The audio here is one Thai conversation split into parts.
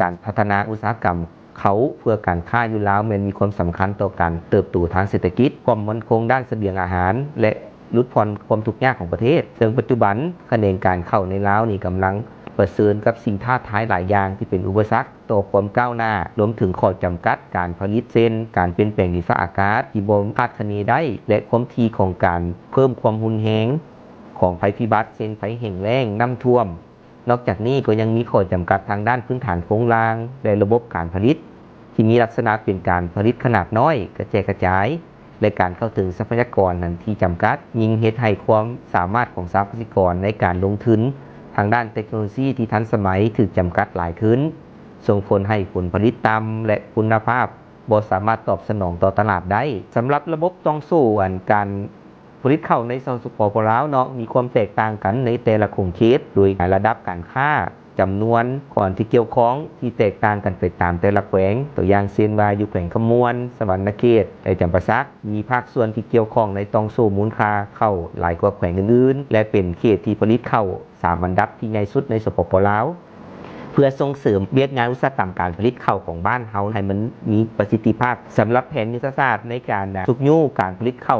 การพัฒนาอุตสาหกรรม เขาเพื่อการค้าอยู่แล้วมันมีความสำคัญต่อการเติบโตทางเศรษฐกิจความมั่นคงด้านเสบียงอาหาร และลดผ่อนความทุกข์ยากของประเทศ ซึ่งปัจจุบันคะแนนการเข้าในลาวนี่กำลังประเสริญกับสิ่งท้าทายหลายอย่างที่เป็นอุปสรรคต่อความก้าวหน้ารวมถึงข้อจำกัดการผลิตเส้น การเปลี่ยนแปลงดินฟ้าอากาศที่บ่คาดคะเนได้ และความถี่ของการเพิ่มความรุนแรงของภัยพิบัติเช่นภัยแห้งแล้งน้ำท่วม นอกจากนี้ก็ยังมีข้อจำกัดทางด้านพื้นฐานโครงสร้างและระบบการผลิต ที่มีลักษณะเป็นการผลิตขนาดน้อย กระจายกระจาย และการเข้าถึงทรัพยากรนั้นที่จำกัด ยิ่งเฮ็ดให้ความสามารถของทรัพยากรในการลงทุน ทางด้านเทคโนโลยีที่ทันสมัยถูกจำกัดหลายขึ้น ส่งผลให้ผลผลิตต่ำและคุณภาพบ่สามารถตอบสนองต่อตลาดได้สำหรับระบบต้องสู้อันการ ผลิตเข้าวในเซาท์สปอร์ปลาวเนาะมีความแตกต่างกันในแต่ละคงเขตโดยระดับการค่าจำนวนก่อนที่เกี่ยวข้องที่แตกต่างกันไปตามแต่ละแขวง ตัวอย่างเช่นว่าอยู่แขวงขมวน สวรรณเขตและจำปาสัก มีภาคส่วนที่เกี่ยวข้องในตองสู้มูลค่าเข้าหลายกว่าแขวงอื่นๆ และเป็นเขตที่ผลิตเข้าสามอันดับที่ใหญ่สุดในสปปลาว เพื่อส่งเสริมเวียกงานอุตสาหกรรมการผลิตเข้าของบ้านเฮาให้มันมีประสิทธิภาพสำหรับแผนยุทธศาสตร์ในการทุกยู่การผลิตเข้า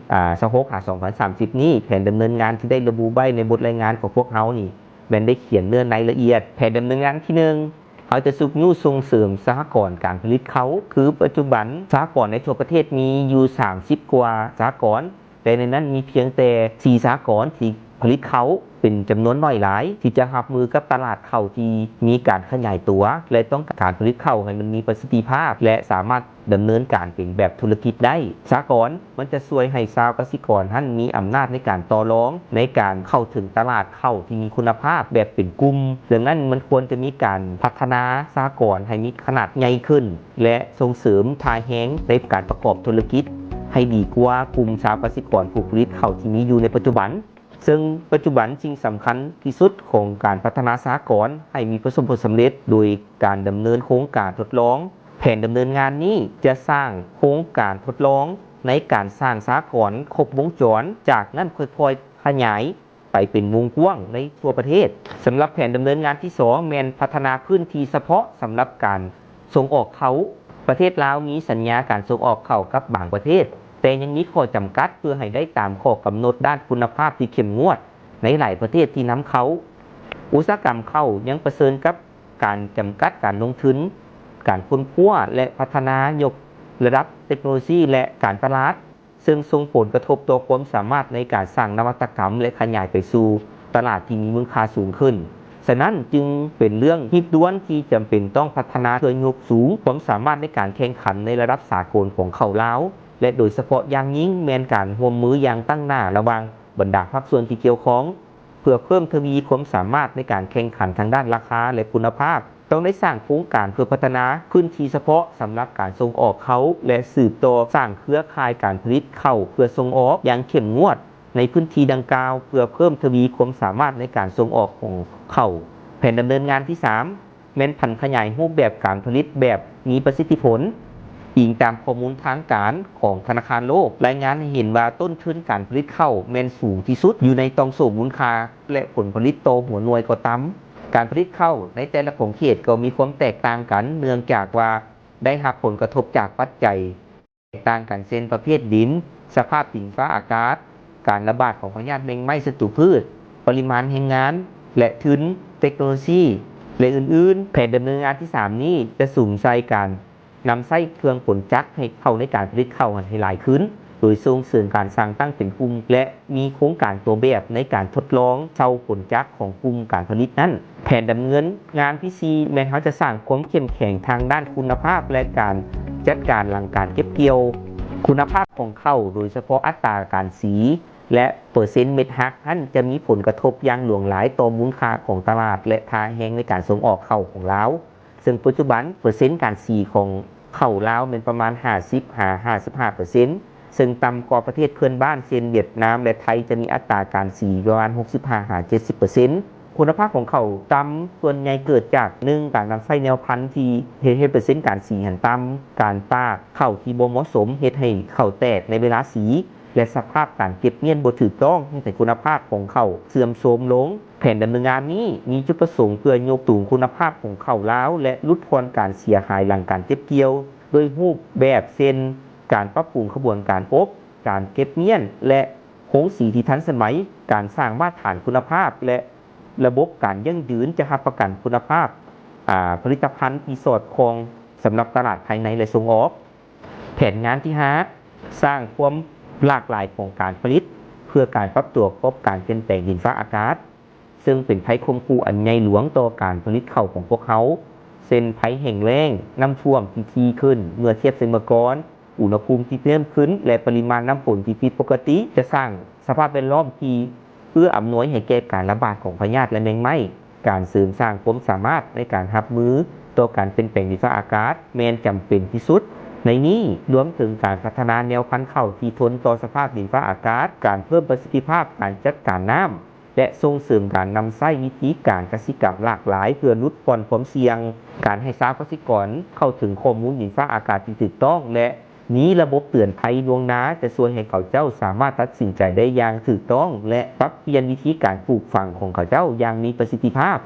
2026หา2030 นี้แผนดำเนินงานที่ได้ระบุไว้ในบทรายงานของพวกเฮานี่แมนได้เขียนเนื้อในละเอียด แผนดำเนินงานที่หนึ่งเขาจะสุกยู่ส่งเสริมสหกรณ์การผลิตเขา คือปัจจุบันสหกรณ์ในทั่วประเทศมีอยู่ 30 กว่าสหกรณ์แต่ในนั้นมีเพียงแต่ 4 สหกรณ์ที่ผลิตเขา เป็นจำนวนน้อยหลาย ที่จะรับมือกับตลาดเข้าที่มีการขยายตัว และต้องการผลิตเข้าให้มันมีประสิทธิภาพ และสามารถดำเนินการเป็นแบบธุรกิจได้สากลมันจะช่วยให้ชาวเกษตรกรท่านมีอำนาจในการต่อรอง ในการเข้าถึงตลาดเข้าที่มีคุณภาพแบบเป็นกลุ่มดังนั้นมันควรจะมีการพัฒนาสากลให้มีขนาดใหญ่ขึ้น และส่งเสริมทายแห้งในการประกอบธุรกิจ ให้ดีกว่ากลุ่มชาวเกษตรกรผู้ผลิตเข้าที่มีอยู่ในปัจจุบัน ซึ่งปัจจุบันสิ่งสำคัญที่สุดของการพัฒนาสากลให้มีประสบผลสำเร็จ โดยการดำเนินโครงการทดลอง แผนดำเนินงานนี้จะสร้างโครงการทดลองในการสร้างสากลครบวงจร จากนั้นค่อยๆขยายไปเป็นวงกว้างในทั่วประเทศสำหรับแผนดำเนินงานที่สองแมนพัฒนาพื้นที่เฉพาะสำหรับการส่งออกเขาประเทศลาวมีสัญญาการส่งออกเขากับบางประเทศ แต่ยังมีข้อจำกัดเพื่อให้ได้ตามข้อกำหนดด้านคุณภาพที่เข้มงวด ในหลายประเทศที่นำเขา อุตสาหกรรมเข้ายังประเสริญกับการจำกัดการลงทุน การค้นคว้าและพัฒนายกระดับเทคโนโลยีและการตลาด ซึ่งส่งผลกระทบต่อความสามารถในการสร้างนวัตกรรม และขยายไปสู่ตลาดที่มีมูลค่าสูงขึ้น ฉะนั้นจึงเป็นเรื่องที่ด่วนที่จำเป็นต้องพัฒนาเพื่องยกสูงความสามารถในการแข่งขันในระดับสากลของเขาแลาว และโดยเฉพาะอย่างยิ่งแมนการร่วมมืออย่างตั้งหน้าระวังบรรดาภาคส่วนที่เกี่ยวข้องเพื่อเพิ่มทวีความสามารถในการแข่งขันทางด้านราคาและคุณภาพ ต้องได้สร้างโครงการเพื่อพัฒนาพื้นที่เฉพาะสำหรับการส่งออกเขา และสืบต่อสร้างเครือข่ายการผลิตเข้าเพื่อส่งออกอย่างเข้มงวด ในพื้นที่ดังกล่าว เพื่อเพิ่มทวีความสามารถในการส่งออกของเขาแผนดำเนินงานที่3แม้นผันขยายรูปแบบการผลิตแบบมีประสิทธิผล อิงตามข้อมูลทางการของธนาคารโลก รายงานห้เห็นว่าต้นทุนการผลิตข้าวแมนสูงที่สุดอยู่ในตองสูงมูลค่าและผลผลิตโตหัวหน่วยก็ต่ำการผลิตข้าวในแต่ละของเขตก็มีความแตกต่างกันเนื่องจากว่าได้รับผลกระทบจากปัจจัยแตกต่างกันเช่นประเภทดิน สภาพดินฟ้าอากาศ การระบาดของพยาธิแมงไม้ศัตรูพืช ปริมาณแรงงาน และทุนเทคโนโลยีและอื่นๆ แผนดำเนินงานที่ 3 นี้จะสูงใจการ นำไส้เครื่องผลจักให้เข้าในการผลิตข้าวให้หลายขึ้น โดยส่งเสริมการสร้างตั้งเป็นกลุ่มและมีโครงการตัวแบบในการทดลองเช่าผลจักของกลุ่มการผลิตนั้น แผนดำเนินงานพิซีแม้เขาจะสร้างความเข้มแข็งทางด้านคุณภาพและการจัดการหลังการเก็บเกี่ยว คุณภาพของเข้าโดยเฉพาะอัตราการสีและเปอร์เซ็นต์เม็ดฮักท่านจะมีผลกระทบอย่างหลวงหลายต่อมูลค่าของตลาด และทาแหงในการส่งออกเข้าของเราวซึ่งปัจจุบันเปอร์เซ็นต์การสีของ เข้าลาวเป็นประมาณ50หา55เปอร์เซ็นต์ซึ่งต่ำกว่าประเทศเพื่อนบ้านเช่นเวียดนามและไทยจะมีอัตราการสีประมาณ 65หา70เปอร์เซ็นต์คุณภาพของเขาต่ำส่วนใหญ่เกิดจากหนึ่งการนำไส้แนวพันธุ์ที่เฮ็ดเปอร์เซ็นต์การสีหันต่ำการตากเข้าที่บ่เหมาะสมเฮ็ดให้ข้าแตกในเวลาสี และสภาพการเก็บเงียนบถูกต้องให้แต่คุณภาพของเขาเสื่อมโทรมลง ผผนดำเนินงานนี้มีจุดประสงค์เพื่อยกตูงคุณภาพของข้าวล้าวและลดพรการเสียหายหลังการเก็บเกี่ยว โดยรูปแบบเช่นการปรับปรุงขบวนการอบ การเก็บเมียน และโครงสีที่ทันสมัย การสร้างมาตรฐานคุณภาพ และระบบการยั่งยืนจะรับประกันคุณภาพาผลิตภัณฑ์ที่สอดคล้องสำหรับตลาดภายในและส่งออก แผนงานที่5สร้างความหลากหลายของการผลิต เพื่อการปรับตัวกับการเปลี่ยนแปลงดินฟ้าอากาศ ซึ่งเป็นภัยคมคูอันใหญ่หลวงต่อการผลิตข้าวของพวกเขา เส้นภัยแห่งแล้งน้ำท่วมที่ทีขึ้น เมื่อเทียบเส้นเมื่อก่อน อุณหภูมิที่เพิ่มขึ้น และปริมาณน้ำฝนที่ผิดปกติจะสร้างสภาพแวดล้อมที่เอื้ออำนวยให้แก่การระบาดของพยาธิและแมงไม้การเสริมสร้างความสามารถในการรับมือต่อการเปลี่ยนแปลงดินฟ้าอากาศแมนจำเป็นที่สุด ในนี้รวมถึงการพัฒนาแนวพันธุ์ข้าวที่ทนต่อสภาพดินฟ้าอากาศ การเพิ่มประสิทธิภาพการจัดการน้ำ และส่งเสริมการนำไส้วิธีการกสิกรรมหลากหลายเพื่อลดผ่อนความเสี่ยง การให้ทราบกสิกรเข้าถึงข้อมูลดินฟ้าอากาศที่ถูกต้อง และนี้ระบบเตือนภัยลวงน้าจะช่วยให้เขาเจ้าสามารถตัดสินใจได้อย่างถูกต้อง และปรับเปลี่ยนวิธีการปลูกฝังของเขาเจ้าอย่างมีประสิทธิภาพ